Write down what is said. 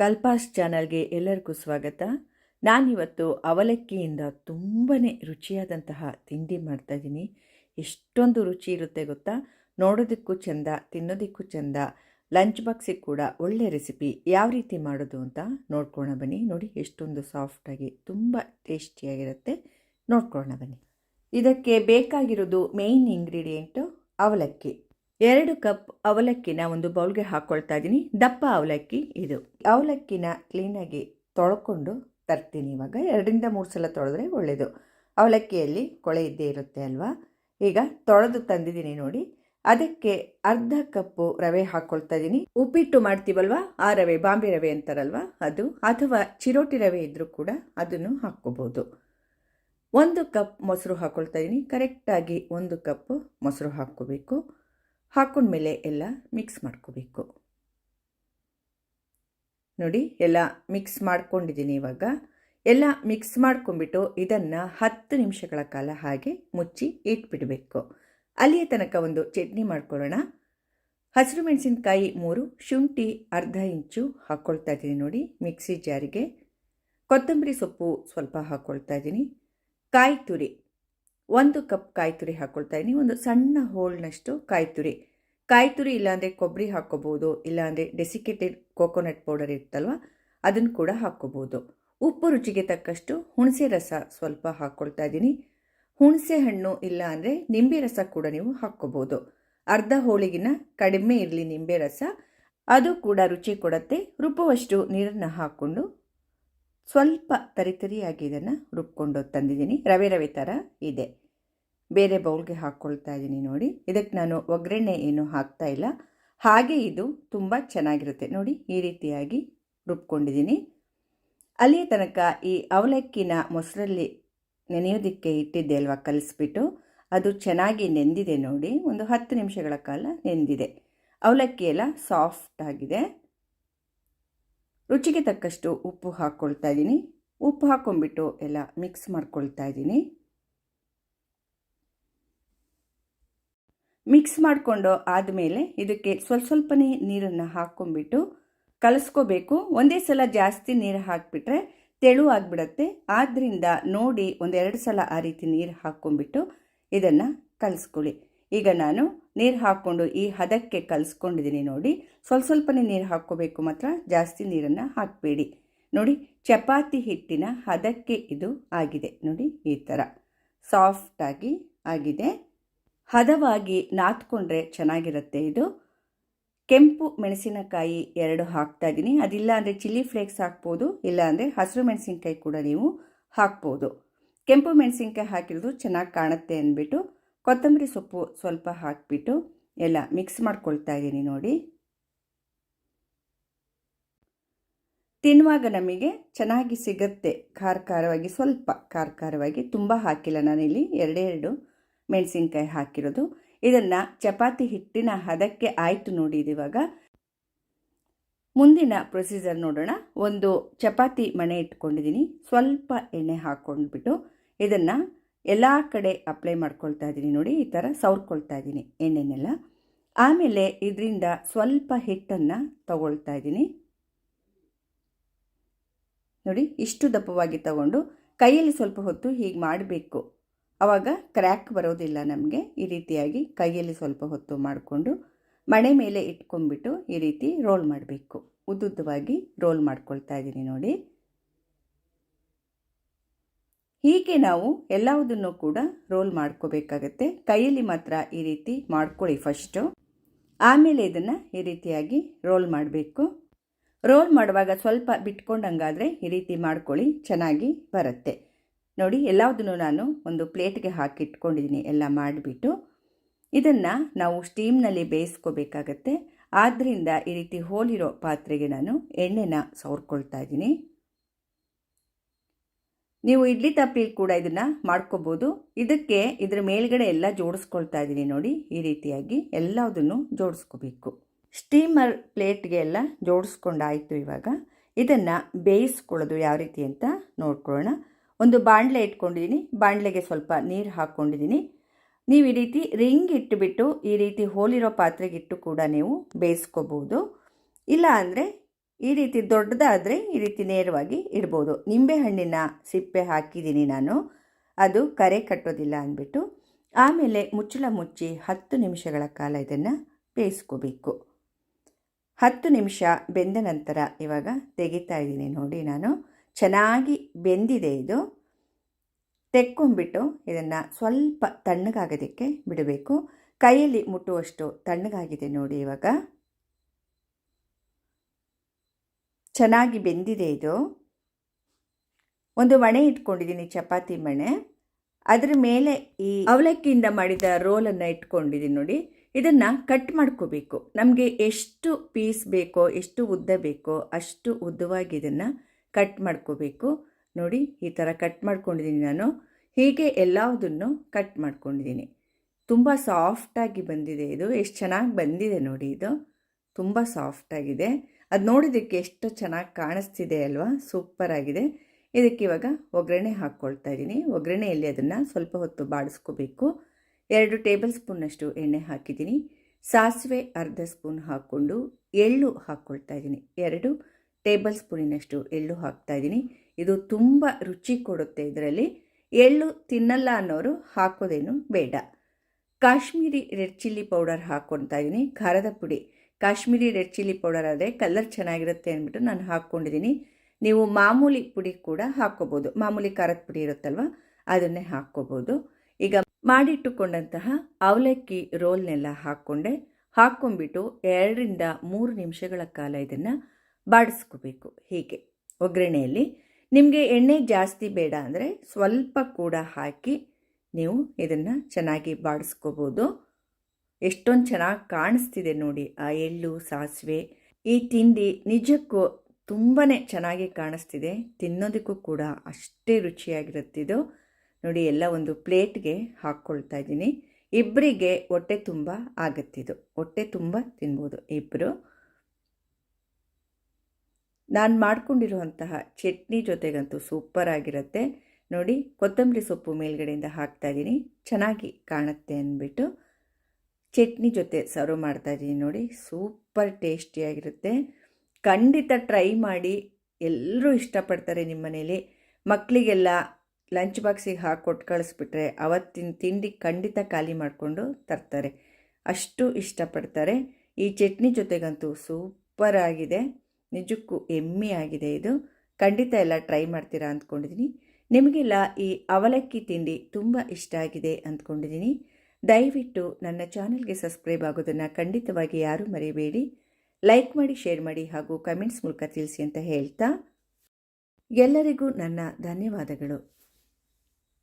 ಕಲ್ಪಾಸ್ ಚಾನಲ್ಗೆ ಎಲ್ಲರಿಗೂ ಸ್ವಾಗತ. ನಾನಿವತ್ತು ಅವಲಕ್ಕಿಯಿಂದ ತುಂಬಾ ರುಚಿಯಾದಂತಹ ತಿಂಡಿ ಮಾಡ್ತಾಯಿದ್ದೀನಿ ಎಷ್ಟೊಂದು ರುಚಿ ಇರುತ್ತೆ ಗೊತ್ತಾ? ನೋಡೋದಕ್ಕೂ ಚೆಂದ, ತಿನ್ನೋದಕ್ಕೂ ಚೆಂದ, ಲಂಚ್ ಬಾಕ್ಸಿಗೆ ಕೂಡ ಒಳ್ಳೆ ರೆಸಿಪಿ. ಯಾವ ರೀತಿ ಮಾಡೋದು ಅಂತ ನೋಡ್ಕೊಳ್ಳೋಣ ಬನ್ನಿ. ನೋಡಿ, ಎಷ್ಟೊಂದು ಸಾಫ್ಟಾಗಿ ತುಂಬ ಟೇಸ್ಟಿಯಾಗಿರುತ್ತೆ. ನೋಡ್ಕೊಳ್ಳೋಣ ಬನ್ನಿ. ಇದಕ್ಕೆ ಬೇಕಾಗಿರೋದು ಮೇಯ್ನ್ ಇಂಗ್ರೀಡಿಯೆಂಟು ಅವಲಕ್ಕಿ. ಎರಡು ಕಪ್ ಅವಲಕ್ಕಿನ ಒಂದು ಬೌಲ್ಗೆ ಹಾಕ್ಕೊಳ್ತಾ ಇದ್ದೀನಿ. ದಪ್ಪ ಅವಲಕ್ಕಿ ಇದು. ಅವಲಕ್ಕಿನ ಕ್ಲೀನಾಗಿ ತೊಳ್ಕೊಂಡು ತರ್ತೀನಿ ಇವಾಗ. ಎರಡರಿಂದ ಮೂರು ಸಲ ತೊಳೆದ್ರೆ ಒಳ್ಳೆಯದು ಅವಲಕ್ಕಿಯಲ್ಲಿ ಕೊಳೆ ಇದ್ದೇ ಇರುತ್ತೆ ಅಲ್ವಾ? ಈಗ ತೊಳೆದು ತಂದಿದ್ದೀನಿ ನೋಡಿ. ಅದಕ್ಕೆ ಅರ್ಧ ಕಪ್ಪು ರವೆ ಹಾಕ್ಕೊಳ್ತಾ ಇದ್ದೀನಿ. ಉಪ್ಪಿಟ್ಟು ಮಾಡ್ತೀವಲ್ವಾ? ಆ ರವೆ, ಬಾಂಬೆ ರವೆ ಅಂತಾರಲ್ವಾ ಅದು? ಅಥವಾ ಚಿರೋಟಿ ರವೆ ಇದ್ದರೂ ಕೂಡ ಅದನ್ನು ಹಾಕ್ಕೋಬೋದು. ಒಂದು ಕಪ್ ಮೊಸರು ಹಾಕ್ಕೊಳ್ತಾ ಇದ್ದೀನಿ. ಕರೆಕ್ಟಾಗಿ ಒಂದು ಕಪ್ ಮೊಸರು ಹಾಕ್ಕೋಬೇಕು. ಹಾಕೊಂಡ್ಮೇಲೆ ಎಲ್ಲ ಮಿಕ್ಸ್ ಮಾಡ್ಕೋಬೇಕು. ನೋಡಿ, ಎಲ್ಲ ಮಿಕ್ಸ್ ಮಾಡ್ಕೊಂಡಿದ್ದೀನಿ ಇವಾಗ. ಎಲ್ಲ ಮಿಕ್ಸ್ ಮಾಡ್ಕೊಂಡ್ಬಿಟ್ಟು ಇದನ್ನು ಹತ್ತು ನಿಮಿಷಗಳ ಕಾಲ ಹಾಗೆ ಮುಚ್ಚಿ ಇಟ್ಬಿಡಬೇಕು. ಅಲ್ಲಿಯ ತನಕ ಒಂದು ಚಟ್ನಿ ಮಾಡ್ಕೊಳ್ಳೋಣ. ಹಸಿರು ಮೆಣಸಿನ್ಕಾಯಿ ಮೂರು, ಶುಂಠಿ ಅರ್ಧ ಇಂಚು ಹಾಕ್ಕೊಳ್ತಾ ಇದ್ದೀನಿ ನೋಡಿ ಮಿಕ್ಸಿ ಜಾರಿಗೆ. ಕೊತ್ತಂಬರಿ ಸೊಪ್ಪು ಸ್ವಲ್ಪ ಹಾಕ್ಕೊಳ್ತಾ ಇದ್ದೀನಿ. ಕಾಯಿ ತುರಿ, ಒಂದು ಕಪ್ ಕಾಯಿ ತುರಿ ಹಾಕ್ಕೊಳ್ತಾ ಇದ್ದೀನಿ. ಒಂದು ಸಣ್ಣ ಹೋಳ್ನಷ್ಟು ಕಾಯಿ ತುರಿ. ಕಾಯಿ ತುರಿ ಇಲ್ಲಾಂದರೆ ಕೊಬ್ಬರಿ ಹಾಕ್ಕೋಬೋದು, ಇಲ್ಲಾಂದರೆ ಡೆಸಿಕೇಟೆಡ್ ಕೋಕೋನಟ್ ಪೌಡರ್ ಇರುತ್ತಲ್ವ ಅದನ್ನು ಕೂಡ ಹಾಕ್ಕೋಬೋದು. ಉಪ್ಪು ರುಚಿಗೆ ತಕ್ಕಷ್ಟು ಹುಣಸೆ ರಸ ಸ್ವಲ್ಪ ಹಾಕ್ಕೊಳ್ತಾ ಇದ್ದೀನಿ ಹುಣಸೆ ಹಣ್ಣು ಇಲ್ಲ ಅಂದರೆ ನಿಂಬೆ ರಸ ಕೂಡ ನೀವು ಹಾಕ್ಕೋಬೋದು. ಅರ್ಧ ಹೋಳಿಗಿನ ಕಡಿಮೆ ಇರಲಿ ನಿಂಬೆ ರಸ, ಅದು ಕೂಡ ರುಚಿ ಕೊಡತ್ತೆ. ರುಬ್ಬುವಷ್ಟು ನೀರನ್ನು ಹಾಕ್ಕೊಂಡು ಸ್ವಲ್ಪ ತರಿತರಿಯಾಗಿ ಇದನ್ನು ರುಬ್ಕೊಂಡು ತಂದಿದ್ದೀನಿ. ರವೆ ರವೆ ಥರ ಇದೆ. ಬೇರೆ ಬೌಲ್ಗೆ ಹಾಕ್ಕೊಳ್ತಾ ಇದ್ದೀನಿ ನೋಡಿ. ಇದಕ್ಕೆ ನಾನು ಒಗ್ಗರಣೆ ಏನು ಹಾಕ್ತಾ ಇಲ್ಲ. ಹಾಗೆ ಇದು ತುಂಬ ಚೆನ್ನಾಗಿರುತ್ತೆ. ನೋಡಿ, ಈ ರೀತಿಯಾಗಿ ರುಬ್ಕೊಂಡಿದ್ದೀನಿ. ಅಲ್ಲಿಯ ತನಕ ಈ ಅವಲಕ್ಕಿನ ಮೊಸರಲ್ಲಿ ನೆನೆಯೋದಕ್ಕೆ ಇಟ್ಟಿದ್ದೆ ಅಲ್ವಾ, ಕಲಿಸ್ಬಿಟ್ಟು. ಅದು ಚೆನ್ನಾಗಿ ನೆಂದಿದೆ ನೋಡಿ. ಒಂದು ಹತ್ತು ನಿಮಿಷಗಳ ಕಾಲ ನೆಂದಿದೆ. ಅವಲಕ್ಕಿ ಎಲ್ಲ ಸಾಫ್ಟ್ ಆಗಿದೆ. ರುಚಿಗೆ ತಕ್ಕಷ್ಟು ಉಪ್ಪು ಹಾಕ್ಕೊಳ್ತಾ ಇದ್ದೀನಿ. ಉಪ್ಪು ಹಾಕ್ಕೊಂಡ್ಬಿಟ್ಟು ಎಲ್ಲ ಮಿಕ್ಸ್ ಮಾಡ್ಕೊಳ್ತಾ ಇದ್ದೀನಿ. ಮಿಕ್ಸ್ ಮಾಡಿಕೊಂಡು ಆದಮೇಲೆ ಇದಕ್ಕೆ ಸ್ವಲ್ಪ ಸ್ವಲ್ಪನೇ ನೀರನ್ನು ಹಾಕ್ಕೊಂಡ್ಬಿಟ್ಟು ಕಲಿಸ್ಕೋಬೇಕು. ಒಂದೇ ಸಲ ಜಾಸ್ತಿ ನೀರು ಹಾಕಿಬಿಟ್ರೆ ತೆಳು ಆಗಿಬಿಡತ್ತೆ. ಆದ್ದರಿಂದ ನೋಡಿ ಒಂದೆರಡು ಸಲ ಆ ರೀತಿ ನೀರು ಹಾಕ್ಕೊಂಡ್ಬಿಟ್ಟು ಇದನ್ನು ಕಲಿಸ್ಕೊಳ್ಳಿ. ಈಗ ನಾನು ನೀರು ಹಾಕ್ಕೊಂಡು ಈ ಹದಕ್ಕೆ ಕಲಿಸ್ಕೊಂಡಿದ್ದೀನಿ ನೋಡಿ. ಸ್ವಲ್ಪ ಸ್ವಲ್ಪನೇ ನೀರು ಹಾಕ್ಕೋಬೇಕು ಮಾತ್ರ. ಜಾಸ್ತಿ ನೀರನ್ನು ಹಾಕಬೇಡಿ. ನೋಡಿ, ಚಪಾತಿ ಹಿಟ್ಟಿನ ಹದಕ್ಕೆ ಇದು ಆಗಿದೆ. ನೋಡಿ, ಈ ಥರ ಸಾಫ್ಟಾಗಿ ಆಗಿದೆ. ಹದವಾಗಿ ನಾದ್ಕೊಂಡ್ರೆ ಚೆನ್ನಾಗಿರುತ್ತೆ ಇದು. ಕೆಂಪು ಮೆಣಸಿನಕಾಯಿ ಎರಡು ಹಾಕ್ತಾ ಇದ್ದೀನಿ. ಅದಿಲ್ಲ ಅಂದರೆ ಚಿಲ್ಲಿ ಫ್ಲೇಕ್ಸ್ ಹಾಕ್ಬೋದು ಇಲ್ಲಾಂದರೆ ಹಸಿರು ಮೆಣಸಿನ್ಕಾಯಿ ಕೂಡ ನೀವು ಹಾಕ್ಬೋದು. ಕೆಂಪು ಮೆಣಸಿನ್ಕಾಯಿ ಹಾಕಿರೋದು ಚೆನ್ನಾಗಿ ಕಾಣುತ್ತೆ ಅಂದ್ಬಿಟ್ಟು ಕೊತ್ತಂಬರಿ ಸೊಪ್ಪು ಸ್ವಲ್ಪ ಹಾಕಿಬಿಟ್ಟು ಎಲ್ಲ ಮಿಕ್ಸ್ ಮಾಡ್ಕೊಳ್ತಾ ಇದ್ದೀನಿ ನೋಡಿ. ತಿನ್ನುವಾಗ ನಮಗೆ ಚೆನ್ನಾಗಿ ಸಿಗುತ್ತೆ. ಖಾರ ಖಾರವಾಗಿ, ಸ್ವಲ್ಪ ಖಾರ ಖಾರವಾಗಿ. ತುಂಬ ಹಾಕಿಲ್ಲ ನಾನಿಲ್ಲಿ ಎರಡೆರಡು ಮೆಣಸಿನ್ಕಾಯಿ ಹಾಕಿರೋದು. ಇದನ್ನು ಚಪಾತಿ ಹಿಟ್ಟಿನ ಹದಕ್ಕೆ ಆಯಿತು ನೋಡಿ ಇವಾಗ. ಮುಂದಿನ ಪ್ರೊಸೀಜರ್ ನೋಡೋಣ. ಒಂದು ಚಪಾತಿ ಮಣೆ ಇಟ್ಕೊಂಡಿದ್ದೀನಿ. ಸ್ವಲ್ಪ ಎಣ್ಣೆ ಹಾಕ್ಕೊಂಡ್ಬಿಟ್ಟು ಇದನ್ನು ಎಲ್ಲ ಕಡೆ ಅಪ್ಲೈ ಮಾಡ್ಕೊಳ್ತಾ ಇದ್ದೀನಿ ನೋಡಿ. ಈ ಥರ ಸವರ್ಕೊಳ್ತಾ ಇದ್ದೀನಿ ಎಣ್ಣೆನೆಲ್ಲ. ಆಮೇಲೆ ಇದರಿಂದ ಸ್ವಲ್ಪ ಹಿಟ್ಟನ್ನು ತಗೊಳ್ತಾ ಇದ್ದೀನಿ. ನೋಡಿ ಇಷ್ಟು ದಪ್ಪವಾಗಿ ತಗೊಂಡು ಕೈಯಲ್ಲಿ ಸ್ವಲ್ಪ ಹೊತ್ತು ಹೀಗೆ ಮಾಡಬೇಕು. ಆವಾಗ ಕ್ರ್ಯಾಕ್ ಬರೋದಿಲ್ಲ ನಮಗೆ. ಈ ರೀತಿಯಾಗಿ ಕೈಯಲ್ಲಿ ಸ್ವಲ್ಪ ಹೊತ್ತು ಮಾಡಿಕೊಂಡು ಮಣೆ ಮೇಲೆ ಇಟ್ಕೊಂಡ್ಬಿಟ್ಟು ಈ ರೀತಿ ರೋಲ್ ಮಾಡಬೇಕು. ಉದ್ದುದ್ದವಾಗಿ ರೋಲ್ ಮಾಡ್ಕೊಳ್ತಾ ಇದ್ದೀನಿ ನೋಡಿ. ಹೀಗೆ ನಾವು ಎಲ್ಲವುದನ್ನು ಕೂಡ ರೋಲ್ ಮಾಡ್ಕೋಬೇಕಾಗತ್ತೆ. ಕೈಯಲ್ಲಿ ಮಾತ್ರ ಈ ರೀತಿ ಮಾಡ್ಕೊಳ್ಳಿ ಫಸ್ಟು ಆಮೇಲೆ ಇದನ್ನು ಈ ರೀತಿಯಾಗಿ ರೋಲ್ ಮಾಡಬೇಕು. ರೋಲ್ ಮಾಡುವಾಗ ಸ್ವಲ್ಪ ಬಿಟ್ಕೊಂಡಂಗಾದರೆ ಈ ರೀತಿ ಮಾಡ್ಕೊಳ್ಳಿ, ಚೆನ್ನಾಗಿ ಬರುತ್ತೆ. ನೋಡಿ ಎಲ್ಲದನ್ನು ನಾನು ಒಂದು ಪ್ಲೇಟ್ಗೆ ಹಾಕಿ ಇಟ್ಕೊಂಡಿದ್ದೀನಿ, ಎಲ್ಲ ಮಾಡಿಬಿಟ್ಟು. ಇದನ್ನು ನಾವು ಸ್ಟೀಮ್ನಲ್ಲಿ ಬೇಯಿಸ್ಕೋಬೇಕಾಗತ್ತೆ. ಆದ್ದರಿಂದ ಈ ರೀತಿ ಹೋಲಿರೋ ಪಾತ್ರೆಗೆ ನಾನು ಎಣ್ಣೆನ ಸವರ್ಕೊಳ್ತಾ ಇದ್ದೀನಿ. ನೀವು ಇಡ್ಲಿ ತಪ್ಪಲಿ ಕೂಡ ಇದನ್ನು ಮಾಡ್ಕೋಬೋದು. ಇದಕ್ಕೆ ಇದರ ಮೇಲ್ಗಡೆ ಎಲ್ಲ ಜೋಡಿಸ್ಕೊಳ್ತಾ ಇದ್ದೀನಿ ನೋಡಿ, ಈ ರೀತಿಯಾಗಿ ಎಲ್ಲದನ್ನು ಜೋಡಿಸ್ಕೋಬೇಕು. ಸ್ಟೀಮರ್ ಪ್ಲೇಟ್ಗೆ ಎಲ್ಲ ಜೋಡಿಸ್ಕೊಂಡಾಯಿತು ಇವಾಗ. ಇದನ್ನು ಬೇಯಿಸ್ಕೊಳ್ಳೋದು ಯಾವ ರೀತಿ ಅಂತ ನೋಡ್ಕೊಳ್ಳೋಣ. ಒಂದು ಬಾಣಲೆ ಇಟ್ಕೊಂಡಿದ್ದೀನಿ ಬಾಣಲೆಗೆ ಸ್ವಲ್ಪ ನೀರು ಹಾಕ್ಕೊಂಡಿದ್ದೀನಿ ನೀವು ಈ ರೀತಿ ರಿಂಗ್ ಇಟ್ಟುಬಿಟ್ಟು ಈ ರೀತಿ ಹೋಲಿರೋ ಪಾತ್ರೆಗಿಟ್ಟು ಕೂಡ ನೀವು ಬೇಯಿಸ್ಕೋಬೋದು. ಇಲ್ಲ ಅಂದರೆ ಈ ರೀತಿ ದೊಡ್ಡದಾದರೆ ಈ ರೀತಿ ನೇರವಾಗಿ ಇಡ್ಬೋದು. ನಿಂಬೆಹಣ್ಣಿನ ಸಿಪ್ಪೆ ಹಾಕಿದ್ದೀನಿ ನಾನು. ಅದು ಕರೆ ಕಟ್ಟೋದಿಲ್ಲ ಅಂದ್ಬಿಟ್ಟು ಆಮೇಲೆ ಮುಚ್ಚಳ ಮುಚ್ಚಿ ಹತ್ತು ನಿಮಿಷಗಳ ಕಾಲ ಇದನ್ನು ಬೇಯಿಸ್ಕೋಬೇಕು. ಹತ್ತು ನಿಮಿಷ ಬೆಂದ ನಂತರ ಇವಾಗ ತೆಗಿತಾ ಇದ್ದೀನಿ ನೋಡಿ ನಾನು. ಚೆನ್ನಾಗಿ ಬೆಂದಿದೆ ಇದು. ತೆಕ್ಕೊಂಬಿಟ್ಟು ಇದನ್ನು ಸ್ವಲ್ಪ ತಣ್ಣಗಾಗೋದಕ್ಕೆ ಬಿಡಬೇಕು. ಕೈಯಲ್ಲಿ ಮುಟ್ಟುವಷ್ಟು ತಣ್ಣಗಾಗಿದೆ ನೋಡಿ ಇವಾಗ. ಚೆನ್ನಾಗಿ ಬೆಂದಿದೆ ಇದು. ಒಂದು ಮಣೆ ಇಟ್ಕೊಂಡಿದ್ದೀನಿ, ಚಪಾತಿ ಮಣೆ ಅದರ ಮೇಲೆ ಈ ಅವಲಕ್ಕಿಯಿಂದ ಮಾಡಿದ ರೋಲನ್ನು ಇಟ್ಕೊಂಡಿದ್ದೀನಿ ನೋಡಿ. ಇದನ್ನು ಕಟ್ ಮಾಡ್ಕೋಬೇಕು. ನಮಗೆ ಎಷ್ಟು ಪೀಸ್ ಬೇಕೋ, ಎಷ್ಟು ಉದ್ದ ಬೇಕೋ ಅಷ್ಟು ಉದ್ದವಾಗಿ ಇದನ್ನು ಕಟ್ ಮಾಡ್ಕೋಬೇಕು. ನೋಡಿ ಈ ಥರ ಕಟ್ ಮಾಡ್ಕೊಂಡಿದ್ದೀನಿ ನಾನು. ಹೀಗೆ ಎಲ್ಲದನ್ನು ಕಟ್ ಮಾಡ್ಕೊಂಡಿದ್ದೀನಿ ತುಂಬ ಸಾಫ್ಟಾಗಿ ಬಂದಿದೆ ಇದು. ಎಷ್ಟು ಚೆನ್ನಾಗಿ ಬಂದಿದೆ ನೋಡಿ ಇದು. ತುಂಬ ಸಾಫ್ಟಾಗಿದೆ ಅದು ನೋಡಿದ್ದಕ್ಕೆ ಎಷ್ಟು ಚೆನ್ನಾಗಿ ಕಾಣಿಸ್ತಿದೆ ಅಲ್ವಾ? ಸೂಪರ್ ಆಗಿದೆ. ಇದಕ್ಕೆ ಇವಾಗ ಒಗ್ಗರಣೆ ಹಾಕ್ಕೊಳ್ತಾ ಇದ್ದೀನಿ ಒಗ್ಗರಣೆಯಲ್ಲಿ ಅದನ್ನು ಸ್ವಲ್ಪ ಹೊತ್ತು ಬಾಡಿಸ್ಕೋಬೇಕು. ಎರಡು ಟೇಬಲ್ ಸ್ಪೂನಷ್ಟು ಎಣ್ಣೆ ಹಾಕಿದ್ದೀನಿ ಸಾಸಿವೆ ಅರ್ಧ ಸ್ಪೂನ್ ಹಾಕ್ಕೊಂಡು ಎಳ್ಳು ಹಾಕ್ಕೊಳ್ತಾ ಇದ್ದೀನಿ ಎರಡು ಟೇಬಲ್ ಸ್ಪೂನಿನಷ್ಟು ಎಳ್ಳು ಹಾಕ್ತಾ ಇದ್ದೀನಿ ಇದು ತುಂಬ ರುಚಿ ಕೊಡುತ್ತೆ ಇದರಲ್ಲಿ. ಎಳ್ಳು ತಿನ್ನಲ್ಲ ಅನ್ನೋರು ಹಾಕೋದೇನು ಬೇಡ. ಕಾಶ್ಮೀರಿ ರೆಡ್ ಚಿಲ್ಲಿ ಪೌಡರ್ ಹಾಕ್ಕೊಳ್ತಾ ಇದ್ದೀನಿ ಖಾರದ ಪುಡಿ. ಕಾಶ್ಮೀರಿ ರೆಡ್ ಚಿಲ್ಲಿ ಪೌಡರ್ ಆದರೆ ಕಲರ್ ಚೆನ್ನಾಗಿರುತ್ತೆ ಅಂದ್ಬಿಟ್ಟು ನಾನು ಹಾಕ್ಕೊಂಡಿದ್ದೀನಿ ನೀವು ಮಾಮೂಲಿ ಪುಡಿ ಕೂಡ ಹಾಕ್ಕೋಬೋದು. ಮಾಮೂಲಿ ಖಾರದ ಪುಡಿ ಇರುತ್ತಲ್ವ? ಅದನ್ನೇ ಹಾಕ್ಕೋಬೋದು. ಈಗ ಮಾಡಿಟ್ಟುಕೊಂಡಂತಹ ಅವಲಕ್ಕಿ ರೋಲ್ನೆಲ್ಲ ಹಾಕ್ಕೊಂಡೆ. ಹಾಕ್ಕೊಂಡ್ಬಿಟ್ಟು ಎರಡರಿಂದ ಮೂರು ನಿಮಿಷಗಳ ಕಾಲ ಇದನ್ನು ಬಾಡಿಸ್ಕೋಬೇಕು. ಹೀಗೆ. ಒಗ್ಗರಣೆಯಲ್ಲಿ ನಿಮಗೆ ಎಣ್ಣೆ ಜಾಸ್ತಿ ಬೇಡ ಅಂದರೆ ಸ್ವಲ್ಪ ಕೂಡ ಹಾಕಿ ನೀವು ಇದನ್ನು ಚೆನ್ನಾಗಿ ಬಾಡಿಸ್ಕೋಬೋದು. ಎಷ್ಟೊಂದು ಚೆನ್ನಾಗಿ ಕಾಣಿಸ್ತಿದೆ ನೋಡಿ ಆ ಎಳ್ಳು, ಸಾಸಿವೆ, ಈ ತಿಂಡಿ ನಿಜಕ್ಕೂ ತುಂಬಾ ಚೆನ್ನಾಗಿ ಕಾಣಿಸ್ತಿದೆ. ತಿನ್ನೋದಕ್ಕೂ ಕೂಡ ಅಷ್ಟೇ ರುಚಿಯಾಗಿರುತ್ತಿದ್ದು ನೋಡಿ ಎಲ್ಲ ಒಂದು ಪ್ಲೇಟ್ಗೆ ಹಾಕ್ಕೊಳ್ತಾ ಇದ್ದೀನಿ. ಇಬ್ಬರಿಗೆ ಹೊಟ್ಟೆ ತುಂಬ ಆಗುತ್ತಿದ್ದು ಹೊಟ್ಟೆ ತುಂಬ ತಿನ್ಬೋದು ಇಬ್ಬರು ನಾನು ಮಾಡ್ಕೊಂಡಿರುವಂತಹ ಚಟ್ನಿ ಜೊತೆಗಂತೂ ಸೂಪರ್ ಆಗಿರುತ್ತೆ. ನೋಡಿ, ಕೊತ್ತಂಬರಿ ಸೊಪ್ಪು ಮೇಲ್ಗಡೆಯಿಂದ ಹಾಕ್ತಾಯಿದ್ದೀನಿ ಚೆನ್ನಾಗಿ ಕಾಣುತ್ತೆ ಅಂದ್ಬಿಟ್ಟು. ಚಟ್ನಿ ಜೊತೆ ಸರ್ವ್ ಮಾಡ್ತಾಯಿದ್ದೀನಿ ನೋಡಿ. ಸೂಪರ್ ಟೇಸ್ಟಿಯಾಗಿರುತ್ತೆ ಖಂಡಿತ ಟ್ರೈ ಮಾಡಿ. ಎಲ್ಲರೂ ಇಷ್ಟಪಡ್ತಾರೆ ನಿಮ್ಮ ಮನೇಲಿ. ಮಕ್ಕಳಿಗೆಲ್ಲ ಲಂಚ್ ಬಾಕ್ಸಿಗೆ ಹಾಕಿ ಕೊಟ್ಟು ಕಳಿಸ್ಬಿಟ್ರೆ ಅವತ್ತಿನ ತಿಂಡಿ ಖಂಡಿತ ಖಾಲಿ ಮಾಡಿಕೊಂಡು ತರ್ತಾರೆ. ಅಷ್ಟು ಇಷ್ಟಪಡ್ತಾರೆ. ಈ ಚಟ್ನಿ ಜೊತೆಗಂತೂ ಸೂಪರ್ ಆಗಿದೆ. ನಿಜಕ್ಕೂ ಎಮ್ಮೆ ಆಗಿದೆ ಇದು. ಖಂಡಿತ ಎಲ್ಲ ಟ್ರೈ ಮಾಡ್ತೀರಾ ಅಂದ್ಕೊಂಡಿದ್ದೀನಿ ನಿಮಗೆಲ್ಲ ಈ ಅವಲಕ್ಕಿ ತಿಂಡಿ ತುಂಬ ಇಷ್ಟ ಆಗಿದೆ ಅಂದ್ಕೊಂಡಿದ್ದೀನಿ ದಯವಿಟ್ಟು ನನ್ನ ಚಾನಲ್ಗೆ ಸಬ್ಸ್ಕ್ರೈಬ್ ಆಗೋದನ್ನು ಖಂಡಿತವಾಗಿ ಯಾರೂ ಮರಿಬೇಡಿ. ಲೈಕ್ ಮಾಡಿ, ಶೇರ್ ಮಾಡಿ ಹಾಗೂ ಕಮೆಂಟ್ಸ್ ಮೂಲಕ ತಿಳಿಸಿ ಅಂತ ಹೇಳ್ತಾ ಎಲ್ಲರಿಗೂ ನನ್ನ ಧನ್ಯವಾದಗಳು.